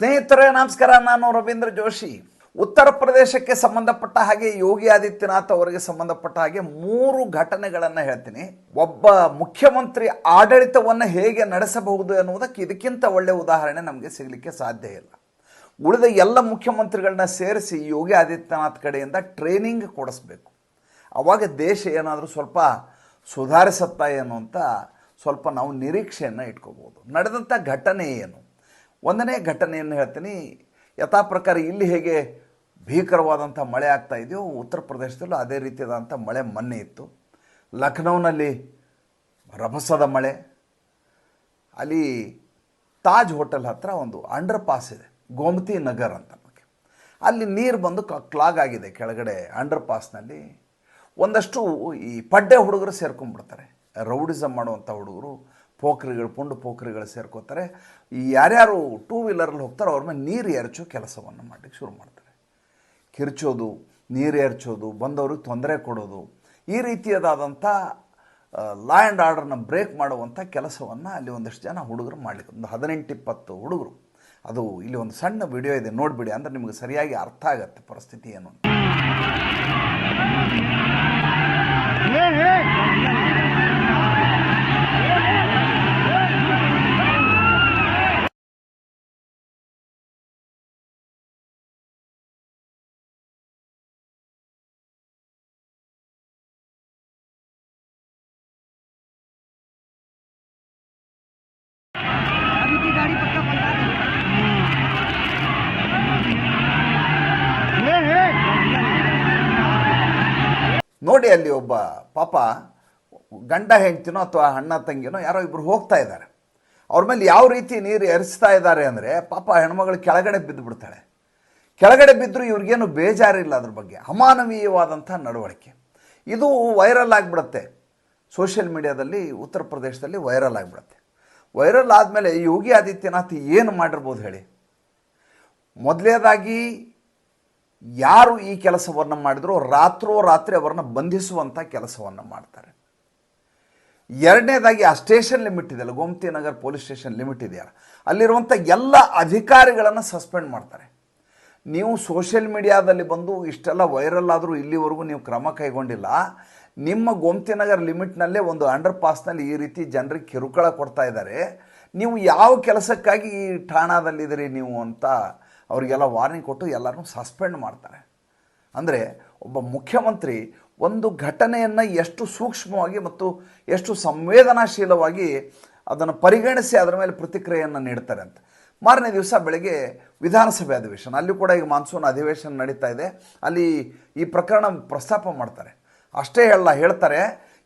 ಸ್ನೇಹಿತರೇ, ನಮಸ್ಕಾರ. ನಾನು ರವೀಂದ್ರ ಜೋಶಿ. ಉತ್ತರ ಪ್ರದೇಶಕ್ಕೆ ಸಂಬಂಧಪಟ್ಟ ಹಾಗೆ ಯೋಗಿ ಆದಿತ್ಯನಾಥ್ ಅವರಿಗೆ ಸಂಬಂಧಪಟ್ಟ ಹಾಗೆ ಮೂರು ಘಟನೆಗಳನ್ನು ಹೇಳ್ತೀನಿ. ಒಬ್ಬ ಮುಖ್ಯಮಂತ್ರಿ ಆಡಳಿತವನ್ನು ಹೇಗೆ ನಡೆಸಬಹುದು ಎನ್ನುವುದಕ್ಕೆ ಇದಕ್ಕಿಂತ ಒಳ್ಳೆಯ ಉದಾಹರಣೆ ನಮಗೆ ಸಿಗಲಿಕ್ಕೆ ಸಾಧ್ಯ ಇಲ್ಲ. ಉಳಿದ ಎಲ್ಲ ಮುಖ್ಯಮಂತ್ರಿಗಳನ್ನ ಸೇರಿಸಿ ಯೋಗಿ ಆದಿತ್ಯನಾಥ್ ಕಡೆಯಿಂದ ಟ್ರೈನಿಂಗ್ ಕೊಡಿಸ್ಬೇಕು. ಅವಾಗ ದೇಶ ಏನಾದರೂ ಸ್ವಲ್ಪ ಸುಧಾರಿಸುತ್ತಾ ಏನು ಅಂತ ಸ್ವಲ್ಪ ನಾವು ನಿರೀಕ್ಷೆಯನ್ನು ಇಟ್ಕೋಬೋದು ನಡೆದಂಥ ಘಟನೆ ಏನು? ಒಂದನೇ ಘಟನೆಯನ್ನು ಹೇಳ್ತೀನಿ. ಯಥಾ ಪ್ರಕಾರ ಇಲ್ಲಿ ಹೇಗೆ ಭೀಕರವಾದಂಥ ಮಳೆ ಆಗ್ತಾ ಇದೆಯೋ ಉತ್ತರ ಪ್ರದೇಶದಲ್ಲೂ ಅದೇ ರೀತಿಯಾದಂಥ ಮಳೆ ಮೊನ್ನೆ ಇತ್ತು. ಲಖನೌನಲ್ಲಿ ರಭಸದ ಮಳೆ. ಅಲ್ಲಿ ತಾಜ್ ಹೋಟೆಲ್ ಹತ್ರ ಒಂದು ಅಂಡರ್ ಪಾಸ್ ಇದೆ, ಗೋಮತಿ ನಗರ್ ಅಂತ ಅಲ್ಲಿ ನೀರು ಬಂದು ಕ್ಲಾಗ್ ಆಗಿದೆ ಕೆಳಗಡೆ ಅಂಡರ್ ಪಾಸ್ನಲ್ಲಿ ಒಂದಷ್ಟು ಈ ಪಡ್ಡೆ ಹುಡುಗರು ಸೇರ್ಕೊಂಡ್ಬಿಡ್ತಾರೆ. ರೌಡಿಸಮ್ ಮಾಡುವಂಥ ಹುಡುಗರು ಪೋಖ್ರಿಗಳು, ಪುಂಡು ಪೋಖ್ರಿಗಳು ಸೇರ್ಕೋತಾರೆ. ಈ ಯಾರ್ಯಾರು ಟೂ ವೀಲರಲ್ಲಿ ಹೋಗ್ತಾರೋ ಅವ್ರ ಮೇಲೆ ನೀರು ಎರಚೋ ಕೆಲಸವನ್ನು ಮಾಡಲಿಕ್ಕೆ ಶುರು ಮಾಡ್ತಾರೆ. ಕಿರ್ಚೋದು, ನೀರು ಎರಚೋದು ಬಂದವ್ರಿಗೆ ತೊಂದರೆ ಕೊಡೋದು, ಈ ರೀತಿಯದಾದಂಥ ಲಾ ಆ್ಯಂಡ್ ಆರ್ಡರ್ನ ಬ್ರೇಕ್ ಮಾಡುವಂಥ ಕೆಲಸವನ್ನು ಅಲ್ಲಿ ಒಂದಷ್ಟು ಜನ ಹುಡುಗರು ಮಾಡಲಿಕ್ಕೆ, ಒಂದು ಹದಿನೆಂಟು, ಇಪ್ಪತ್ತು ಹುಡುಗರು. ಅದು ಇಲ್ಲಿ ಒಂದು ಸಣ್ಣ ವಿಡಿಯೋ ಇದೆ, ನೋಡಿಬಿಡಿ, ಅಂದರೆ ನಿಮಗೆ ಸರಿಯಾಗಿ ಅರ್ಥ ಆಗತ್ತೆ ಪರಿಸ್ಥಿತಿ ಏನು ನೋಡಿ ಅಲ್ಲಿ ಒಬ್ಬ ಪಾಪ ಗಂಡ ಹೆಂಡ್ತಿನೋ ಅಥವಾ ಅಣ್ಣ ತಂಗಿನೋ ಯಾರೋ ಇಬ್ಬರು ಹೋಗ್ತಾ ಇದ್ದಾರೆ. ಅವ್ರ ಮೇಲೆ ಯಾವ ರೀತಿ ನೀರು ಎರಿಸ್ತಾ ಇದ್ದಾರೆ ಅಂದರೆ ಪಾಪ ಹೆಣ್ಮಗಳು ಕೆಳಗಡೆ ಬಿದ್ದು ಬಿಡ್ತಾಳೆ ಕೆಳಗಡೆ ಬಿದ್ದರೂ ಇವ್ರಿಗೇನು ಬೇಜಾರಿಲ್ಲ ಅದ್ರ ಬಗ್ಗೆ, ಅಮಾನವೀಯವಾದಂಥ ನಡವಳಿಕೆ. ಇದು ವೈರಲ್ ಆಗಿಬಿಡುತ್ತೆ. ಸೋಷಿಯಲ್ ಮೀಡಿಯಾದಲ್ಲಿ, ಉತ್ತರ ಪ್ರದೇಶದಲ್ಲಿ ವೈರಲ್ ಆಗಿಬಿಡುತ್ತೆ. ವೈರಲ್ ಆದಮೇಲೆ ಯೋಗಿ ಆದಿತ್ಯನಾಥ್ ಏನು ಮಾಡಿರ್ಬೋದು ಹೇಳಿ? ಮೊದಲನೇದಾಗಿ ಯಾರು ಈ ಕೆಲಸವನ್ನು ಮಾಡಿದ್ರು ರಾತ್ರೋ ರಾತ್ರಿ ಅವರನ್ನು ಬಂಧಿಸುವಂಥ ಕೆಲಸವನ್ನು ಮಾಡ್ತಾರೆ. ಎರಡನೇದಾಗಿ ಆ ಸ್ಟೇಷನ್ ಲಿಮಿಟ್ ಇದೆಯಲ್ಲ, Gomti Nagar police station limit ಇದೆಯಲ್ಲ ಅಲ್ಲಿರುವಂಥ ಎಲ್ಲ ಅಧಿಕಾರಿಗಳನ್ನು ಸಸ್ಪೆಂಡ್ ಮಾಡ್ತಾರೆ. ನೀವು ಸೋಷಿಯಲ್ ಮೀಡಿಯಾದಲ್ಲಿ ಬಂದು ಇಷ್ಟೆಲ್ಲ ವೈರಲ್ ಆದರೂ ಇಲ್ಲಿವರೆಗೂ ನೀವು ಕ್ರಮ ಕೈಗೊಂಡಿಲ್ಲ. ನಿಮ್ಮ ಗೋಮತಿ ನಗರ್ ಲಿಮಿಟ್ನಲ್ಲೇ ಒಂದು ಅಂಡರ್ ಪಾಸ್ನಲ್ಲಿ ಈ ರೀತಿ ಜನರಿಗೆ ಕಿರುಕುಳ ಕೊಡ್ತಾ ಇದ್ದಾರೆ. ನೀವು ಯಾವ ಕೆಲಸಕ್ಕಾಗಿ ಈ ಠಾಣಾದಲ್ಲಿದ್ದೀರಿ ನೀವು ಅಂತ ಅವರಿಗೆಲ್ಲ ವಾರ್ನಿಂಗ್ ಕೊಟ್ಟು ಎಲ್ಲರನ್ನೂ ಸಸ್ಪೆಂಡ್ ಮಾಡ್ತಾರೆ. ಅಂದರೆ ಒಬ್ಬ ಮುಖ್ಯಮಂತ್ರಿ ಒಂದು ಘಟನೆಯನ್ನು ಎಷ್ಟು ಸೂಕ್ಷ್ಮವಾಗಿ ಮತ್ತು ಎಷ್ಟು ಸಂವೇದನಾಶೀಲವಾಗಿ ಅದನ್ನು ಪರಿಗಣಿಸಿ ಅದರ ಮೇಲೆ ಪ್ರತಿಕ್ರಿಯೆಯನ್ನು ನೀಡ್ತಾರೆ ಅಂತ. ಮಾರನೇ ದಿವಸ ಬೆಳಗ್ಗೆ ವಿಧಾನಸಭೆ ಅಧಿವೇಶನ. ಅಲ್ಲಿ ಕೂಡ ಈಗ ಮಾನ್ಸೂನ್ ಅಧಿವೇಶನ ನಡೀತಾ ಇದೆ. ಅಲ್ಲಿ ಈ ಪ್ರಕರಣ ಪ್ರಸ್ತಾಪ ಮಾಡ್ತಾರೆ. ಅಷ್ಟೇ ಹೇಳಲ್ಲ ಹೇಳ್ತಾರೆ,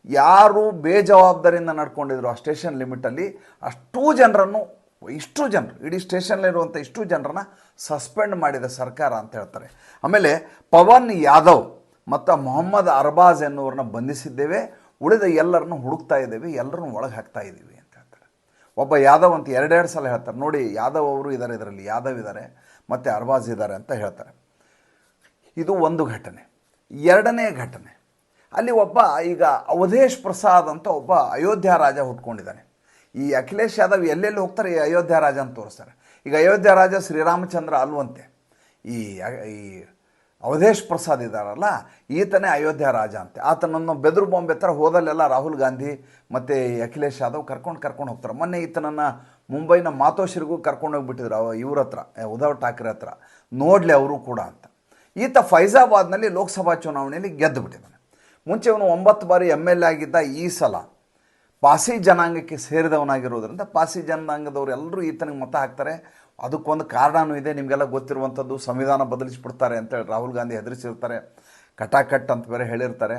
ಯಾರು ಬೇಜವಾಬ್ದಾರಿಯಿಂದ ನಡ್ಕೊಂಡಿದ್ರು ಆ ಸ್ಟೇಷನ್ ಲಿಮಿಟಲ್ಲಿ ಅಷ್ಟೂ ಜನರನ್ನು ಇಷ್ಟು ಜನರು, ಇಡೀ ಸ್ಟೇಷನ್ನಲ್ಲಿರುವಂಥ ಇಷ್ಟು ಜನರನ್ನ ಸಸ್ಪೆಂಡ್ ಮಾಡಿದ ಸರ್ಕಾರ ಅಂತ ಹೇಳ್ತಾರೆ. ಆಮೇಲೆ ಪವನ್ ಯಾದವ್ ಮತ್ತು ಮೊಹಮ್ಮದ್ ಅರ್ಬಾಜ್ ಎನ್ನುವ್ರನ್ನ ಬಂಧಿಸಿದ್ದೇವೆ, ಉಳಿದ ಎಲ್ಲರನ್ನು ಹುಡುಕ್ತಾ ಇದ್ದೇವೆ, ಎಲ್ಲರನ್ನು ಒಳಗೆ ಹಾಕ್ತಾ ಇದ್ದೀವಿ ಅಂತ ಹೇಳ್ತಾರೆ. ಒಬ್ಬ ಯಾದವ್ ಅಂತ ಎರಡೆರಡು ಸಲ ಹೇಳ್ತಾರೆ, ನೋಡಿ ಯಾದವ್ ಅವರು ಇದ್ದಾರೆ ಇದರಲ್ಲಿ, ಯಾದವ್ ಇದ್ದಾರೆ ಮತ್ತು ಅರ್ಬಾಜ್ ಇದ್ದಾರೆ ಅಂತ ಹೇಳ್ತಾರೆ. ಇದು ಒಂದು ಘಟನೆ. ಎರಡನೇ ಘಟನೆ. ಅಲ್ಲಿ ಒಬ್ಬ ಈಗ ಅವಧೇಶ್ ಪ್ರಸಾದ್ ಅಂತ ಒಬ್ಬ ಅಯೋಧ್ಯ ರಾಜ ಹುಟ್ಕೊಂಡಿದ್ದಾನೆ. ಈ ಅಖಿಲೇಶ್ ಯಾದವ್ ಎಲ್ಲೆಲ್ಲಿ ಹೋಗ್ತಾರೆ ಈ ಅಯೋಧ್ಯ ರಾಜ ಅಂತ ತೋರಿಸ್ತಾರೆ. ಈಗ ಅಯೋಧ್ಯ ರಾಜ ಶ್ರೀರಾಮಚಂದ್ರ ಅಲ್ವಂತೆ. ಈ ಈ ಅವಧೇಶ್ ಪ್ರಸಾದ್ ಇದ್ದಾರಲ್ಲ, ಈತನೇ ಅಯೋಧ್ಯ ರಾಜ ಅಂತೆ. ಆತನನ್ನು ಬೆದರು ಬಾಂಬೆ ಥರ ಹೋದಲ್ಲೆಲ್ಲ ರಾಹುಲ್ ಗಾಂಧಿ ಮತ್ತು ಅಖಿಲೇಶ್ ಯಾದವ್ ಕರ್ಕೊಂಡು ಕರ್ಕೊಂಡು ಹೋಗ್ತಾರೆ. ಮೊನ್ನೆ ಈತನನ್ನು ಮುಂಬೈನ ಮಾತೋಶ್ರಿಗೂ ಕರ್ಕೊಂಡು ಹೋಗ್ಬಿಟ್ಟಿದ್ರು, ಅವ ಇವ್ರ ಹತ್ರ ಉದ್ಧವ್ ಠಾಕ್ರೆ ಹತ್ರ. ನೋಡಲಿ ಅವರು ಕೂಡ ಅಂತ. ಈತ ಫೈಜಾಬಾದ್ನಲ್ಲಿ ಲೋಕಸಭಾ ಚುನಾವಣೆಯಲ್ಲಿ ಗೆದ್ದು ಬಿಟ್ಟಿದ್ದಾನೆ ಮುಂಚೆ ಅವನು ಒಂಬತ್ತು ಬಾರಿ ಎಂ ಎಲ್ ಎ ಆಗಿದ್ದ ಈ ಸಲ ಪಾಸಿ ಜನಾಂಗಕ್ಕೆ ಸೇರಿದವನಾಗಿರೋದ್ರಿಂದ ಪಾಸಿ ಜನಾಂಗದವರು ಎಲ್ಲರೂ ಈತನಿಗೆ ಮತ ಹಾಕ್ತಾರೆ. ಅದಕ್ಕೊಂದು ಕಾರಣನೂ ಇದೆ. ನಿಮಗೆಲ್ಲ ಗೊತ್ತಿರುವಂಥದ್ದು ಸಂವಿಧಾನ ಬದಲಿಸಿಬಿಡ್ತಾರೆ ಅಂತೇಳಿ ರಾಹುಲ್ ಗಾಂಧಿ ಹೆದರಿಸಿರ್ತಾರೆ. ಕಟಾಕಟ್ ಅಂತ ಬೇರೆ ಹೇಳಿರ್ತಾರೆ.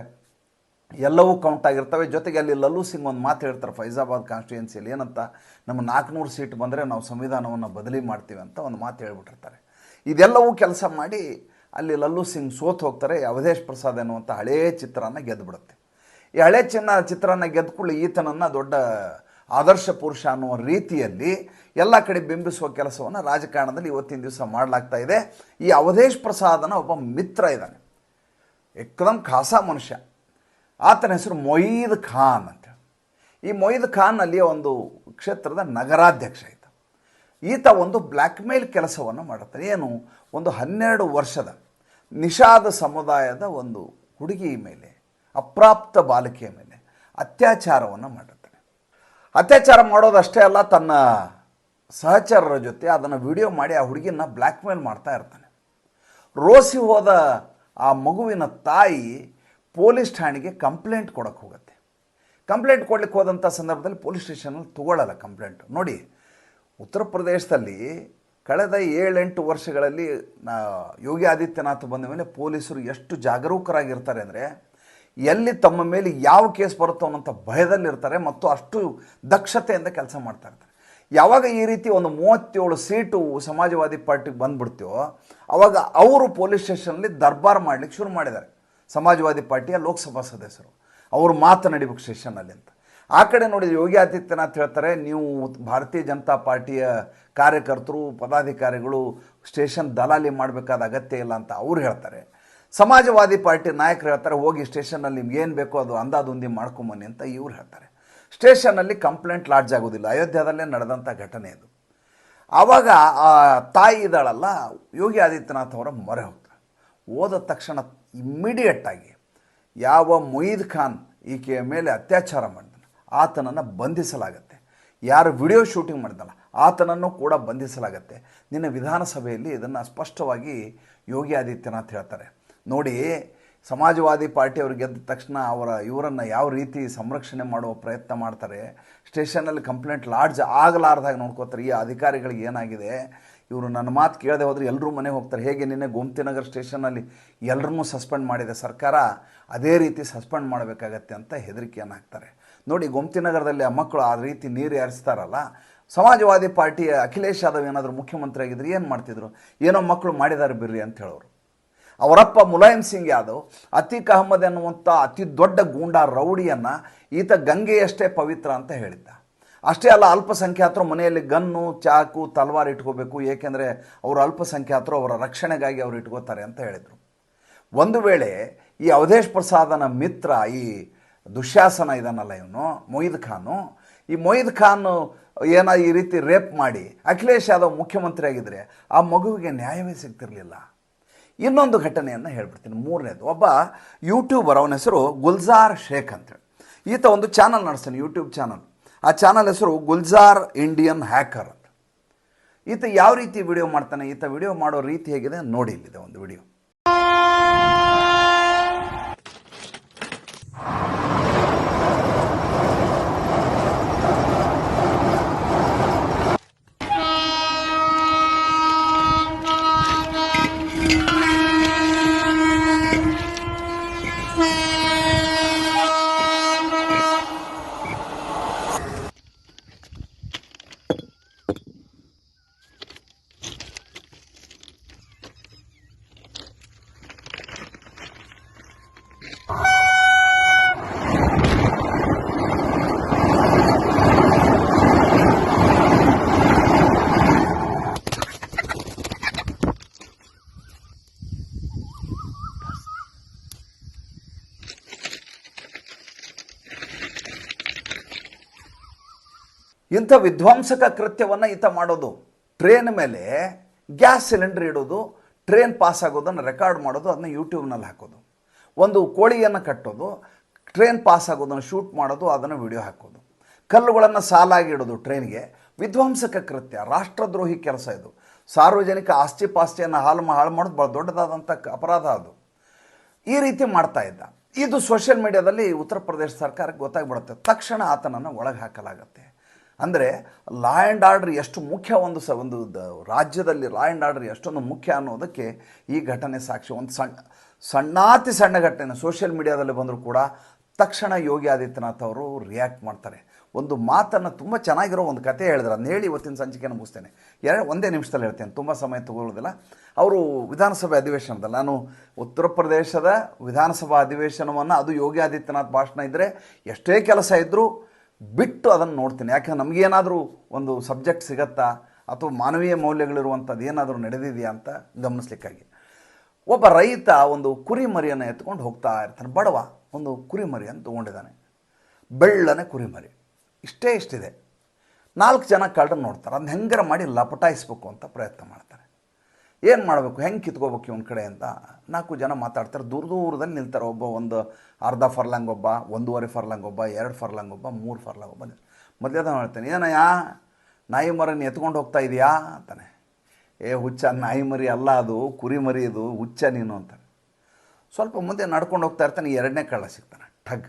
ಎಲ್ಲವೂ ಕೌಂಟ್ ಆಗಿರ್ತವೆ. ಜೊತೆಗೆ ಅಲ್ಲಿ ಲಲ್ಲು ಸಿಂಗ್ ಒಂದು ಮಾತು ಹೇಳ್ತಾರೆ. ಫೈಜಾಬಾದ್ ಕಾನ್ಸ್ಟಿಟ್ಯೂನ್ಸಿಯಲ್ಲಿ ಏನಂತ? ನಮ್ಮ ನಾಲ್ಕುನೂರು ಸೀಟ್ ಬಂದರೆ ನಾವು ಸಂವಿಧಾನವನ್ನು ಬದಲಿ ಮಾಡ್ತೀವಿ ಅಂತ ಒಂದು ಮಾತು ಹೇಳ್ಬಿಟ್ಟಿರ್ತಾರೆ. ಇದೆಲ್ಲವೂ ಕೆಲಸ ಮಾಡಿ ಅಲ್ಲಿ ಲಲ್ಲು ಸಿಂಗ್ ಸೋತು ಹೋಗ್ತಾರೆ. ಅವಧೇಶ್ ಪ್ರಸಾದ್ ಎನ್ನುವಂಥ ಹಳೇ ಚಿತ್ರನ ಗೆದ್ದುಬಿಡುತ್ತೆ ಈ ಹಳೆ ಚಿನ್ನ ಚಿತ್ರನ ಗೆದ್ದುಕೊಳ್ಳಿ ಈತನನ್ನು ದೊಡ್ಡ ಆದರ್ಶ ಪುರುಷ ಅನ್ನುವ ರೀತಿಯಲ್ಲಿ ಎಲ್ಲ ಕಡೆ ಬಿಂಬಿಸುವ ಕೆಲಸವನ್ನು ರಾಜಕಾರಣದಲ್ಲಿ ಇವತ್ತಿನ ದಿವಸ ಮಾಡಲಾಗ್ತಾ ಇದೆ. ಈ ಅವಧೇಶ್ ಪ್ರಸಾದನ ಒಬ್ಬ ಮಿತ್ರ ಇದ್ದಾನೆ ಎಕ್ದಮ್ ಖಾಸಾ ಮನುಷ್ಯ. ಆತನ ಹೆಸರು ಮೊಯೀದ್ ಖಾನ್ ಅಂತ. ಈ ಮೊಯೀದ್ ಖಾನ್ ಅಲ್ಲಿ ಒಂದು ಕ್ಷೇತ್ರದ ನಗರಾಧ್ಯಕ್ಷ ಇದ್ದ ಈತ ಒಂದು ಬ್ಲ್ಯಾಕ್ ಮೇಲ್ ಕೆಲಸವನ್ನು ಮಾಡುತ್ತಾನೆ ಏನು? ಒಂದು ಹನ್ನೆರಡು ವರ್ಷದ ನಿಷಾದ ಸಮುದಾಯದ ಒಂದು ಹುಡುಗಿ ಮೇಲೆ. ಅಪ್ರಾಪ್ತ ಬಾಲಕಿಯ ಮೇಲೆ ಅತ್ಯಾಚಾರವನ್ನು ಮಾಡುತ್ತಾನೆ. ಅತ್ಯಾಚಾರ ಮಾಡೋದಷ್ಟೇ ಅಲ್ಲ, ತನ್ನ ಸಹಚರರ ಜೊತೆ ಅದನ್ನು ವಿಡಿಯೋ ಮಾಡಿ ಆ ಹುಡುಗಿನ ಬ್ಲ್ಯಾಕ್ ಮೇಲ್ ಮಾಡ್ತಾ ಇರ್ತಾನೆ. ರೋಸಿ ಹೋದ ಆ ಮಗುವಿನ ತಾಯಿ ಪೊಲೀಸ್ ಠಾಣೆಗೆ ಕಂಪ್ಲೇಂಟ್ ಕೊಡಕ್ಕೆ ಹೋಗುತ್ತೆ. ಕಂಪ್ಲೇಂಟ್ ಕೊಡ್ಲಿಕ್ಕೆ ಹೋದಂಥ ಸಂದರ್ಭದಲ್ಲಿ ಪೊಲೀಸ್ ಸ್ಟೇಷನಲ್ಲಿ ತಗೊಳ್ಳಲ್ಲ ಕಂಪ್ಲೇಂಟ್. ನೋಡಿ, ಉತ್ತರ ಪ್ರದೇಶದಲ್ಲಿ ಕಳೆದ ಏಳೆಂಟು ವರ್ಷಗಳಲ್ಲಿ ಯೋಗಿ ಆದಿತ್ಯನಾಥ್ ಬಂದ ಮೇಲೆ ಪೊಲೀಸರು ಎಷ್ಟು ಜಾಗರೂಕರಾಗಿರ್ತಾರೆ ಅಂದರೆ ಎಲ್ಲಿ ತಮ್ಮ ಮೇಲೆ ಯಾವ ಕೇಸ್ ಬರುತ್ತೋ ಅನ್ನೋಂಥ ಭಯದಲ್ಲಿರ್ತಾರೆ ಮತ್ತು ಅಷ್ಟು ದಕ್ಷತೆಯಿಂದ ಕೆಲಸ ಮಾಡ್ತಾ ಇರ್ತಾರೆ. ಯಾವಾಗ ಈ ರೀತಿ ಒಂದು ಮೂವತ್ತೇಳು ಸೀಟು ಸಮಾಜವಾದಿ ಪಾರ್ಟಿಗೆ ಬಂದ್ಬಿಡ್ತೀವೋ, ಅವಾಗ ಅವರು ಪೊಲೀಸ್ ಸ್ಟೇಷನಲ್ಲಿ ದರ್ಬಾರ್ ಮಾಡಲಿಕ್ಕೆ ಶುರು ಮಾಡಿದ್ದಾರೆ. ಸಮಾಜವಾದಿ ಪಾರ್ಟಿಯ ಲೋಕಸಭಾ ಸದಸ್ಯರು. ಅವರು ಮಾತನಾಡಿಬೇಕು ಸ್ಟೇಷನಲ್ಲಿ ಅಂತ. ಆ ಕಡೆ ನೋಡಿ ಯೋಗಿ ಆದಿತ್ಯನಾಥ್ ಹೇಳ್ತಾರೆ, ನೀವು ಭಾರತೀಯ ಜನತಾ ಪಾರ್ಟಿಯ ಕಾರ್ಯಕರ್ತರು, ಪದಾಧಿಕಾರಿಗಳು ಸ್ಟೇಷನ್ ದಲಾಲಿ ಮಾಡಬೇಕಾದ ಅಗತ್ಯ ಇಲ್ಲ ಅಂತ ಅವ್ರು ಹೇಳ್ತಾರೆ. ಸಮಾಜವಾದಿ ಪಾರ್ಟಿ ನಾಯಕರು ಹೇಳ್ತಾರೆ, ಹೋಗಿ ಸ್ಟೇಷನ್ನಲ್ಲಿ ನಿಮ್ಗೆ ಏನು ಬೇಕೋ ಅದು ಅಂದಾದುಂದಿ ಮಾಡ್ಕೊಂಬನ್ನಿ ಅಂತ ಇವ್ರು ಹೇಳ್ತಾರೆ. ಸ್ಟೇಷನ್ನಲ್ಲಿ ಕಂಪ್ಲೇಂಟ್ ಲಾಡ್ಜ್ ಆಗೋದಿಲ್ಲ. ಅಯೋಧ್ಯದಲ್ಲೇ ನಡೆದಂಥ ಘಟನೆ ಇದು. ಆವಾಗ ಆ ತಾಯಿ ಇದ್ದಾಳಲ್ಲ, ಯೋಗಿ ಆದಿತ್ಯನಾಥ್ ಅವರ ಮೊರೆ ಹೋಗ್ತಾರೆ ಹೋದ ತಕ್ಷಣ ಇಮ್ಮಿಡಿಯೇಟಾಗಿ ಯಾವ ಮೊಯೀದ್ ಖಾನ್ ಈಕೆಯ ಮೇಲೆ ಅತ್ಯಾಚಾರ ಮಾಡಿದನು ಆತನನ್ನು ಬಂಧಿಸಲಾಗತ್ತೆ. ಯಾರು ವಿಡಿಯೋ ಶೂಟಿಂಗ್ ಮಾಡಿದಲ್ಲ, ಆತನನ್ನು ಕೂಡ ಬಂಧಿಸಲಾಗತ್ತೆ. ನಿನ್ನ ವಿಧಾನಸಭೆಯಲ್ಲಿ ಇದನ್ನು ಸ್ಪಷ್ಟವಾಗಿ ಯೋಗಿ ಆದಿತ್ಯನಾಥ್ ಹೇಳ್ತಾರೆ. ನೋಡಿ ಸಮಾಜವಾದಿ ಪಾರ್ಟಿಯವರು ಗೆದ್ದ ತಕ್ಷಣ ಅವರ ಇವರನ್ನು ಯಾವ ರೀತಿ ಸಂರಕ್ಷಣೆ ಮಾಡುವ ಪ್ರಯತ್ನ ಮಾಡ್ತಾರೆ ಸ್ಟೇಷನಲ್ಲಿ ಕಂಪ್ಲೇಂಟ್ ಲಾಡ್ಜ್ ಆಗಲಾರ್ದಾಗ ನೋಡ್ಕೋತಾರೆ, ಈ ಅಧಿಕಾರಿಗಳಿಗೆ ಏನಾಗಿದೆ? ಇವರು ನನ್ನ ಮಾತು ಕೇಳದೆ ಹೋದರೆ ಎಲ್ಲರೂ ಮನೆಗೆ ಹೋಗ್ತಾರೆ, ಹೇಗೆ ನಿನ್ನೆ ಗೋಮತಿನಗರ್ ಸ್ಟೇಷನಲ್ಲಿ ಎಲ್ಲರನ್ನೂ ಸಸ್ಪೆಂಡ್ ಮಾಡಿದೆ ಸರ್ಕಾರ, ಅದೇ ರೀತಿ ಸಸ್ಪೆಂಡ್ ಮಾಡಬೇಕಾಗತ್ತೆ ಅಂತ ಹೆದರಿಕೆಯನ್ನು ಹಾಕ್ತಾರೆ ನೋಡಿ ಗೋಮತಿನಗರದಲ್ಲಿ ಆ ಮಕ್ಕಳು ಆ ರೀತಿ ನೀರು ಯಾರಿಸ್ತಾರಲ್ಲ, ಸಮಾಜವಾದಿ ಪಾರ್ಟಿಯ ಅಖಿಲೇಶ್ ಯಾದವ್ ಏನಾದರೂ ಮುಖ್ಯಮಂತ್ರಿ ಆಗಿದ್ರೆ ಏನು ಮಾಡ್ತಿದ್ರು? ಏನೋ ಮಕ್ಕಳು ಮಾಡಿದ್ದಾರೆ ಬಿರ್ರಿ ಅಂತ ಹೇಳೋರು. ಅವರಪ್ಪ ಮುಲಾಯಂ ಸಿಂಗ್ ಯಾದವ್, ಅತೀಕ್ ಅಹಮದ್ ಎನ್ನುವಂಥ ಅತಿ ದೊಡ್ಡ ಗೂಂಡಾ ರೌಡಿಯನ್ನು ಈತ ಗಂಗೆಯಷ್ಟೇ ಪವಿತ್ರ ಅಂತ ಹೇಳಿದ್ದ. ಅಷ್ಟೇ ಅಲ್ಲ, ಅಲ್ಪಸಂಖ್ಯಾತರು ಮನೆಯಲ್ಲಿ ಗನ್ನು, ಚಾಕು, ತಲ್ವಾರ್ ಇಟ್ಕೋಬೇಕು, ಏಕೆಂದರೆ ಅವರು ಅಲ್ಪಸಂಖ್ಯಾತರು ಅವರ ರಕ್ಷಣೆಗಾಗಿ ಅವರು ಇಟ್ಕೋತಾರೆ ಅಂತ ಹೇಳಿದರು. ಒಂದು ವೇಳೆ ಈ ಅವಧೇಶ್ ಪ್ರಸಾದನ ಮಿತ್ರ, ಈ ದುಶ್ಯಾಸನ ಇದನ್ನಲ್ಲ ಇವನು, ಮೊಯ್ದ್ ಖಾನು, ಈ ಮೊಯ್ದ್ ಖಾನ್ ಏನೋ ಈ ರೀತಿ ರೇಪ್ ಮಾಡಿ ಅಖಿಲೇಶ್ ಯಾದವ್ ಮುಖ್ಯಮಂತ್ರಿ ಆಗಿದ್ದರೆ ಆ ಮಗುವಿಗೆ ನ್ಯಾಯವೇ ಸಿಗ್ತಿರಲಿಲ್ಲ. ಇನ್ನೊಂದು ಘಟನೆಯನ್ನು ಹೇಳ್ಬಿಡ್ತೀನಿ. ಮೂರನೇದು, ಒಬ್ಬ ಯೂಟ್ಯೂಬರ್ ಅವನ ಹೆಸರು ಗುಲ್ಜಾರ್ ಶೇಖ್ ಅಂತೇಳಿ ಈತ ಒಂದು ಚಾನಲ್ ನಡೆಸ್ತಾನೆ ಯೂಟ್ಯೂಬ್ ಚಾನಲ್. ಆ ಚಾನಲ್ ಹೆಸರು ಗುಲ್ಜಾರ್ ಇಂಡಿಯನ್ ಹ್ಯಾಕರ್ ಅಂತ. ಈತ ಯಾವ ರೀತಿ ವಿಡಿಯೋ ಮಾಡ್ತಾನೆ, ಈತ ವಿಡಿಯೋ ಮಾಡೋ ರೀತಿ ಹೇಗಿದೆ? ನೋಡಿ ಇಲ್ಲಿದೆ ಒಂದು ವಿಡಿಯೋ ಇಂಥ ವಿಧ್ವಂಸಕ ಕೃತ್ಯವನ್ನು ಈತ ಮಾಡೋದು. ಟ್ರೇನ್ ಮೇಲೆ ಗ್ಯಾಸ್ ಸಿಲಿಂಡರ್ ಇಡೋದು, ಟ್ರೇನ್ ಪಾಸ್ ಆಗೋದನ್ನು ರೆಕಾರ್ಡ್ ಮಾಡೋದು ಅದನ್ನ ಯೂಟ್ಯೂಬ್ನಲ್ಲಿ ಹಾಕೋದು. ಒಂದು ಕೋಳಿಯನ್ನು ಕಟ್ಟೋದು, ಟ್ರೈನ್ ಪಾಸ್ ಆಗೋದನ್ನು ಶೂಟ್ ಮಾಡೋದು, ಅದನ್ನು ವಿಡಿಯೋ ಹಾಕೋದು. ಕಲ್ಲುಗಳನ್ನು ಸಾಲಾಗಿ ಇಡೋದು ಟ್ರೈನ್ಗೆ. ವಿಧ್ವಂಸಕ ಕೃತ್ಯ, ರಾಷ್ಟ್ರದ್ರೋಹಿ ಕೆಲಸ ಇದು. ಸಾರ್ವಜನಿಕ ಆಸ್ತಿ ಪಾಸ್ತಿಯನ್ನು ಹಾಳು ಹಾಳು ಮಾಡೋದು ಭಾಳ ದೊಡ್ಡದಾದಂಥ ಅಪರಾಧ ಅದು. ಈ ರೀತಿ ಮಾಡ್ತಾ ಇದ್ದ. ಇದು ಸೋಷಿಯಲ್ ಮೀಡಿಯಾದಲ್ಲಿ ಉತ್ತರ ಪ್ರದೇಶ ಸರ್ಕಾರಕ್ಕೆ ಗೊತ್ತಾಗ್ಬಿಡುತ್ತೆ. ತಕ್ಷಣ ಆತನನ್ನು ಒಳಗೆ ಹಾಕಲಾಗತ್ತೆ. ಅಂದರೆ ಲಾ ಆ್ಯಂಡ್ ಆರ್ಡರ್ ಎಷ್ಟು ಮುಖ್ಯ ಒಂದು ಸ ಒಂದು ರಾಜ್ಯದಲ್ಲಿ ಲಾ ಆ್ಯಂಡ್ ಆರ್ಡರ್ ಎಷ್ಟೊಂದು ಮುಖ್ಯ ಅನ್ನೋದಕ್ಕೆ ಈ ಘಟನೆ ಸಾಕ್ಷಿ. ಒಂದು ಸಣ್ಣ ಸಣ್ಣಾತಿ ಸಣ್ಣ ಘಟನೆ. ಸೋಷಿಯಲ್ ಮೀಡಿಯಾದಲ್ಲಿ ಬಂದರೂ ಕೂಡ ತಕ್ಷಣ ಯೋಗಿ ಆದಿತ್ಯನಾಥ್ ಅವರು ರಿಯಾಕ್ಟ್ ಮಾಡ್ತಾರೆ. ಒಂದು ಮಾತನ್ನು ತುಂಬ ಚೆನ್ನಾಗಿರೋ ಒಂದು ಕತೆ ಹೇಳಿದ್ರು. ಅದನ್ನ ಹೇಳಿ ಇವತ್ತಿನ ಸಂಚಿಕೆಯನ್ನು ಮುಗಿಸ್ತೇನೆ. ಎರಡು ಒಂದೇ ನಿಮಿಷದಲ್ಲಿ ಹೇಳ್ತೇನೆ. ತುಂಬ ಸಮಯ ತಗೊಳ್ಳೋದಿಲ್ಲ. ಅವರು ವಿಧಾನಸಭೆ ಅಧಿವೇಶನದಲ್ಲಿ ನಾನು ಉತ್ತರ ಪ್ರದೇಶದ ವಿಧಾನಸಭಾ ಅಧಿವೇಶನವನ್ನು ಅದು ಯೋಗಿ ಆದಿತ್ಯನಾಥ್ ಭಾಷಣ ಇದ್ದರೆ ಎಷ್ಟೇ ಕೆಲಸ ಇದ್ದರೂ ಬಿಟ್ಟು ಅದನ್ನು ನೋಡ್ತೀನಿ. ಯಾಕಂದ್ರೆ ನಮಗೇನಾದರೂ ಒಂದು ಸಬ್ಜೆಕ್ಟ್ ಸಿಗತ್ತಾ? ಅಥವಾ ಮಾನವೀಯ ಮೌಲ್ಯಗಳಿರುವಂಥದ್ದು ಏನಾದರೂ ನಡೆದಿದೆಯಾ ಅಂತ ಗಮನಿಸ್ಲಿಕ್ಕಾಗಿ. ಒಬ್ಬ ರೈತ ಒಂದು ಕುರಿ ಮರಿಯನ್ನು ಎತ್ಕೊಂಡು ಹೋಗ್ತಾ ಇರ್ತಾನೆ. ಬಡವ ಒಂದು ಕುರಿ ಮರಿಯನ್ನು ತೊಗೊಂಡಿದ್ದಾನೆ. ಬೆಳ್ಳನೆ ಕುರಿ ಮರಿ ಇಷ್ಟೇ ಇಷ್ಟಿದೆ. ನಾಲ್ಕು ಜನ ಕಳ್ಳರನ್ನ ನೋಡ್ತಾರೆ. ಅದನ್ನ ಹೆಂಗಾರ ಮಾಡಿ ಲಪಟಾಯಿಸ್ಬೇಕು ಅಂತ ಪ್ರಯತ್ನ ಮಾಡ್ತಾರೆ. ಏನು ಮಾಡಬೇಕು? ಹೆಂಗೆ ಕಿತ್ಕೋಬೇಕು ಇವನ ಕಡೆ ಅಂತ? ನಾಲ್ಕು ಜನ ಮಾತಾಡ್ತಾರೆ. ದೂರ ದೂರದಲ್ಲಿ ನಿಲ್ತಾರೆ. ಒಬ್ಬ ಒಂದು ಅರ್ಧ ಫರ್ಲಾಂಗ್ ಒಬ್ಬ, ಒಂದೂವರೆ ಫರ್ಲಾಂಗ್ ಒಬ್ಬ, ಎರಡು ಫರ್ಲಾಂಗ್ ಒಬ್ಬ, ಮೂರು ಫರ್ಲಾಂಗ್ ಒಬ್ಬ ಮೊದಲೇದ ಹೇಳ್ತಾನೆ, ಏನಯ್ಯ? ನಾಯಿ ಮರನ ಎತ್ಕೊಂಡು ಹೋಗ್ತಾ ಇದೆಯಾ? ಅಂತಾನೆ. ಏ, ಹುಚ್ಚ, ನಾಯಿ ಮರಿ ಅಲ್ಲ ಅದು, ಕುರಿ ಮರಿ ಇದು, ಹುಚ್ಚ ನೀನು, ಅಂತಾನೆ. ಸ್ವಲ್ಪ ಮುಂದೆ ನಡ್ಕೊಂಡು ಹೋಗ್ತಾ ಇರ್ತಾನೆ, ಎರಡನೇ ಕಳ್ಳ ಸಿಗ್ತಾನೆ, ಠಗ್.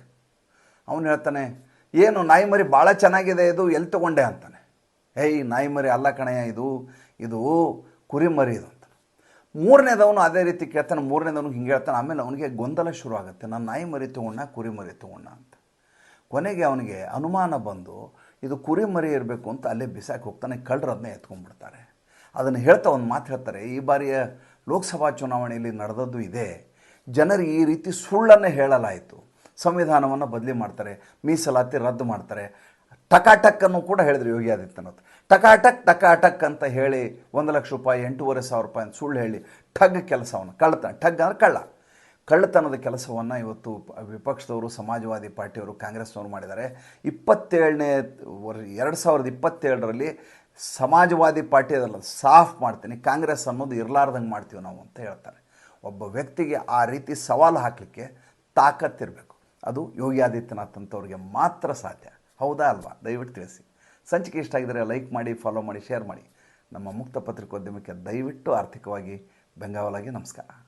ಅವನು ಹೇಳ್ತಾನೆ, ಏನು, ನಾಯಿ ಮರಿ ಭಾಳ ಚೆನ್ನಾಗಿದೆ ಇದು ಎಲ್ಲಿ ತೊಗೊಂಡೆ? ಅಂತಾನೆ. ಏಯ್, ನಾಯಿ ಮರಿ ಅಲ್ಲ ಕಣಯ್ಯ ಇದು ಇದು ಕುರಿ ಮರಿ ಇದು. ಮೂರನೇದವನು ಅದೇ ರೀತಿ ಕೇಳ್ತಾನೆ, ಮೂರನೇದವನು ಹಿಂಗೆ ಹೇಳ್ತಾನೆ, ಆಮೇಲೆ ಅವನಿಗೆ ಗೊಂದಲ ಶುರು ಆಗುತ್ತೆ. ನಾನು ನಾಯಿ ಮರಿ ತೊಗೊಂಡ ಕುರಿ ಮರಿ ತೊಗೊಂಡ ಅಂತ. ಕೊನೆಗೆ ಅವನಿಗೆ ಅನುಮಾನ ಬಂದು, ಇದು ಕುರಿ ಮರಿ ಇರಬೇಕು ಅಂತ ಅಲ್ಲೇ ಬಿಸಾಕಿ ಹೋಗ್ತಾನೆ ಕಳ್ಳರು ಅದನ್ನೇ ಎತ್ಕೊಂಡ್ಬಿಡ್ತಾರೆ. ಅದನ್ನು ಹೇಳ್ತಾ ಒಂದು ಮಾತು ಹೇಳ್ತಾರೆ, ಈ ಬಾರಿಯ ಲೋಕಸಭಾ ಚುನಾವಣೆಯಲ್ಲಿ ನಡೆದದ್ದು ಇದೆ. ಜನರಿಗೆ ಈ ರೀತಿ ಸುಳ್ಳನ್ನೇ ಹೇಳಲಾಯಿತು. ಸಂವಿಧಾನವನ್ನು ಬದಲಿ ಮಾಡ್ತಾರೆ, ಮೀಸಲಾತಿ ರದ್ದು ಮಾಡ್ತಾರೆ. ಟಕಾಟಕ್ಕನ್ನು ಕೂಡ ಹೇಳಿದ್ರು ಯೋಗಿ ಆದಿತ್ಯನಾಥ್. ಟಕಾಟಕ್ ಟಕಾಟಕ್ ಅಂತ ಹೇಳಿ ಒಂದು ಲಕ್ಷ ರೂಪಾಯಿ, ಎಂಟೂವರೆ ಸಾವಿರ ರೂಪಾಯಿ ಅಂತ ಸುಳ್ಳು ಹೇಳಿ ಠಗ್ ಕೆಲಸವನ್ನು, ಕಳ್ಳತನ. ಠಗ್ ಅಂದ್ರೆ ಕಳ್ಳ. ಕಳ್ಳತನದ ಕೆಲಸವನ್ನು ಇವತ್ತು ವಿಪಕ್ಷದವರು, ಸಮಾಜವಾದಿ ಪಾರ್ಟಿಯವರು, ಕಾಂಗ್ರೆಸ್ನವರು ಮಾಡಿದ್ದಾರೆ. ಇಪ್ಪತ್ತೇಳನೇ ವರ್, ಎರಡು ಸಾವಿರದ ಇಪ್ಪತ್ತೇಳರಲ್ಲಿ ಸಮಾಜವಾದಿ ಪಾರ್ಟಿ ಅದಲ್ಲ, ಸಾಫ್ ಮಾಡ್ತೀನಿ, ಕಾಂಗ್ರೆಸ್ ಅನ್ನೋದು ಇರಲಾರ್ದಂಗೆ ಮಾಡ್ತೀವಿ ನಾವು ಅಂತ ಹೇಳ್ತಾರೆ. ಒಬ್ಬ ವ್ಯಕ್ತಿಗೆ ಆ ರೀತಿ ಸವಾಲು ಹಾಕಲಿಕ್ಕೆ ತಾಕತ್ತಿರಬೇಕು. ಅದು ಯೋಗಿ ಆದಿತ್ಯನಾಥ್ ಅಂತವ್ರಿಗೆ ಮಾತ್ರ ಸಾಧ್ಯ. ಹೌದಾ ಅಲ್ವಾ? ದಯವಿಟ್ಟು ತಿಳಿಸಿ. ಸಂಚಿಕೆ ಇಷ್ಟ ಆಗಿದ್ದರೆ ಲೈಕ್ ಮಾಡಿ ಫಾಲೋ ಮಾಡಿ ಶೇರ್ ಮಾಡಿ. ನಮ್ಮ ಮುಕ್ತ ಪತ್ರಿಕೋದ್ಯಮಕ್ಕೆ ದಯವಿಟ್ಟು ಆರ್ಥಿಕವಾಗಿ ಬೆಂಗಾವಲಾಗಿ ನಮಸ್ಕಾರ.